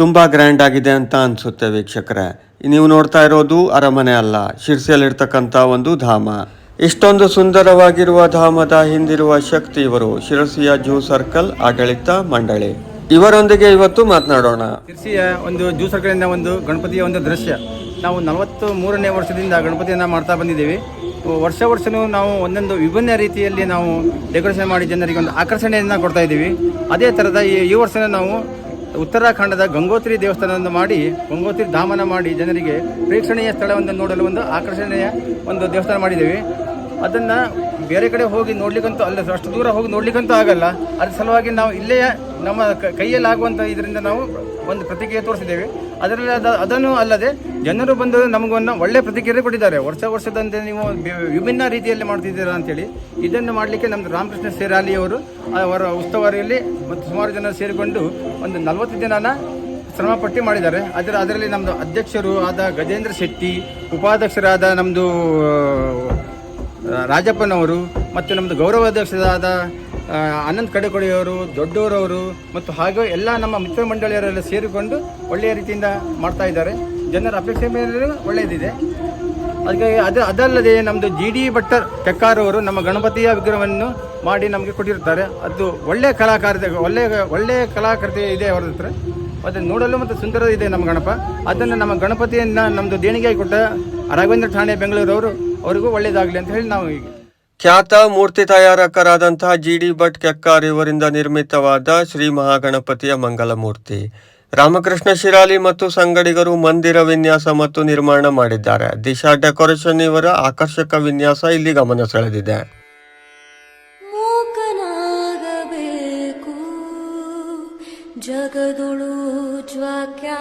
ತುಂಬಾ ಗ್ರ್ಯಾಂಡ್ ಆಗಿದೆ ಅಂತ ಅನಿಸುತ್ತೆ ವೀಕ್ಷಕರೇ. ನೀವು ನೋಡ್ತಾ ಇರೋದು ಅರಮನೆ ಅಲ್ಲ, ಶಿರಸಿಯಲ್ಲಿರ್ತಕ್ಕಂಥ ಒಂದು ಧಾಮ. ಇಷ್ಟೊಂದು ಸುಂದರವಾಗಿರುವ ಧಾಮದ ಹಿಂದಿರುವ ಶಕ್ತಿ ಇವರು ಶಿರಸಿಯ ಜೂ ಸರ್ಕಲ್ ಆಡಳಿತ ಮಂಡಳಿ. ಇವರೊಂದಿಗೆ ಇವತ್ತು ಮಾತನಾಡೋಣ. ಶಿರಸಿಯ ಒಂದು ಜೂ ಸರ್ಕಲಿನ ಒಂದು ಗಣಪತಿಯ ಒಂದು ದೃಶ್ಯ. ನಾವು ನಲವತ್ತು ಮೂರನೇ ವರ್ಷದಿಂದ ಗಣಪತಿಯನ್ನು ಮಾಡ್ತಾ ಬಂದಿದ್ದೀವಿ. ವರ್ಷ ವರ್ಷನೂ ನಾವು ಒಂದೊಂದು ವಿಭಿನ್ನ ರೀತಿಯಲ್ಲಿ ನಾವು ಡೆಕೋರೇಷನ್ ಮಾಡಿ ಜನರಿಗೆ ಒಂದು ಆಕರ್ಷಣೆಯನ್ನು ಕೊಡ್ತಾ ಇದ್ದೀವಿ. ಅದೇ ಥರದ ಈ ಈ ನಾವು ಉತ್ತರಾಖಂಡದ ಗಂಗೋತ್ರಿ ದೇವಸ್ಥಾನವನ್ನು ಮಾಡಿ, ಗಂಗೋತ್ರಿ ಧಾಮನ ಮಾಡಿ ಜನರಿಗೆ ಪ್ರೇಕ್ಷಣೀಯ ಸ್ಥಳವನ್ನು ನೋಡಲು ಒಂದು ಆಕರ್ಷಣೀಯ ಒಂದು ದೇವಸ್ಥಾನ ಮಾಡಿದ್ದೇವೆ. ಅದನ್ನು ಬೇರೆ ಕಡೆ ಹೋಗಿ ನೋಡ್ಲಿಕ್ಕಂತೂ ಅಲ್ಲ ಅಷ್ಟು ದೂರ ಹೋಗಿ ನೋಡ್ಲಿಕ್ಕಂತೂ ಆಗಲ್ಲ. ಅದ್ರ ಸಲುವಾಗಿ ನಾವು ಇಲ್ಲೇ ನಮ್ಮ ಕೈಯಲ್ಲಿ ಆಗುವಂಥ ಇದರಿಂದ ನಾವು ಒಂದು ಪ್ರತಿಕ್ರಿಯೆ ತೋರಿಸಿದ್ದೇವೆ. ಅದರಲ್ಲಿ ಅದ, ಅದನ್ನು ಅಲ್ಲದೆ ಜನರು ಬಂದು ನಮಗೊಂದು ಒಳ್ಳೆ ಪ್ರತಿಕ್ರಿಯೆ ಕೊಟ್ಟಿದ್ದಾರೆ. ವರ್ಷ ವರ್ಷದಂತೆ ನೀವು ವಿಭಿನ್ನ ರೀತಿಯಲ್ಲಿ ಮಾಡ್ತಿದ್ದೀರಾ ಅಂತೇಳಿ. ಇದನ್ನು ಮಾಡಲಿಕ್ಕೆ ನಮ್ಮದು ರಾಮಕೃಷ್ಣ ಸೇರಾಲಿಯವರು ಅವರ ಉಸ್ತುವಾರಿಯಲ್ಲಿ ಮತ್ತು ಸುಮಾರು ಜನ ಸೇರಿಕೊಂಡು ಒಂದು ನಲವತ್ತು ಜನನ ಶ್ರಮ ಪಟ್ಟಿ ಮಾಡಿದ್ದಾರೆ. ಅದರ, ಅದರಲ್ಲಿ ನಮ್ಮದು ಅಧ್ಯಕ್ಷರು ಆದ ಗಜೇಂದ್ರ ಶೆಟ್ಟಿ, ಉಪಾಧ್ಯಕ್ಷರಾದ ನಮ್ಮದು ರಾಜಪ್ಪನವರು ಮತ್ತು ನಮ್ಮದು ಗೌರವಾಧ್ಯಕ್ಷರಾದ ಅನಂತ್ ಕಡೆಕೊಡೆಯವರು ದೊಡ್ಡವರವರು ಮತ್ತು ಹಾಗೆ ಎಲ್ಲ ನಮ್ಮ ಮಿತ್ರ ಮಂಡಳಿಯರೆಲ್ಲ ಸೇರಿಕೊಂಡು ಒಳ್ಳೆಯ ರೀತಿಯಿಂದ ಮಾಡ್ತಾ ಇದ್ದಾರೆ. ಜನರ ಅಪೇಕ್ಷೆ ಮೇಲೆ ಒಳ್ಳೆಯದಿದೆ. ಅದಕ್ಕಾಗಿ ಅದು, ಅದಲ್ಲದೆ ನಮ್ಮದು ಜಿ ಡಿ ಭಟ್ಟರ್ ಟೆಕ್ಕಾರವರು ನಮ್ಮ ಗಣಪತಿಯ ವಿಗ್ರಹವನ್ನು ಮಾಡಿ ನಮಗೆ ಕೊಟ್ಟಿರ್ತಾರೆ ಅದು ಒಳ್ಳೆಯ ಕಲಾಕಾರದ ಒಳ್ಳೆಯ ಒಳ್ಳೆಯ ಕಲಾಕೃತಿ ಇದೆ ಅವರ ಹತ್ರ. ಅದನ್ನು ನೋಡಲು ಮತ್ತು ಸುಂದರ ಇದೆ ನಮ್ಮ ಗಣಪ. ಅದನ್ನು ನಮ್ಮ ಗಣಪತಿಯನ್ನು ನಮ್ಮದು ದೇಣಿಗೆ ಕೊಟ್ಟ ರಾಘವೇಂದ್ರ ಠಾಣೆ ಬೆಂಗಳೂರವರು ಅವರಿಗೂ ಒಳ್ಳೇದಾಗಲಿ ಅಂತ ಹೇಳಿ ನಾವು ಈಗ ಖ್ಯಾತ ಮೂರ್ತಿ ತಯಾರಕರಾದಂತಹ ಜಿ ಡಿ ಭಟ್ ಕೆಕ್ಕಾರ್ ಇವರಿಂದ ನಿರ್ಮಿತವಾದ ಶ್ರೀ ಮಹಾಗಣಪತಿಯ ಮಂಗಲ ಮೂರ್ತಿ ರಾಮಕೃಷ್ಣ ಶಿರಾಲಿ ಮತ್ತು ಸಂಗಡಿಗರು ಮಂದಿರ ವಿನ್ಯಾಸ ಮತ್ತು ನಿರ್ಮಾಣ ಮಾಡಿದ್ದಾರೆ. ದಿಶಾ ಡೆಕೋರೇಷನ್ ಇವರ ಆಕರ್ಷಕ ವಿನ್ಯಾಸ ಇಲ್ಲಿ ಗಮನ ಸೆಳೆದಿದೆ. ಜಗದುಳು ಜ್ವಾಕ್ಯಾಗಿರಬೇಕು.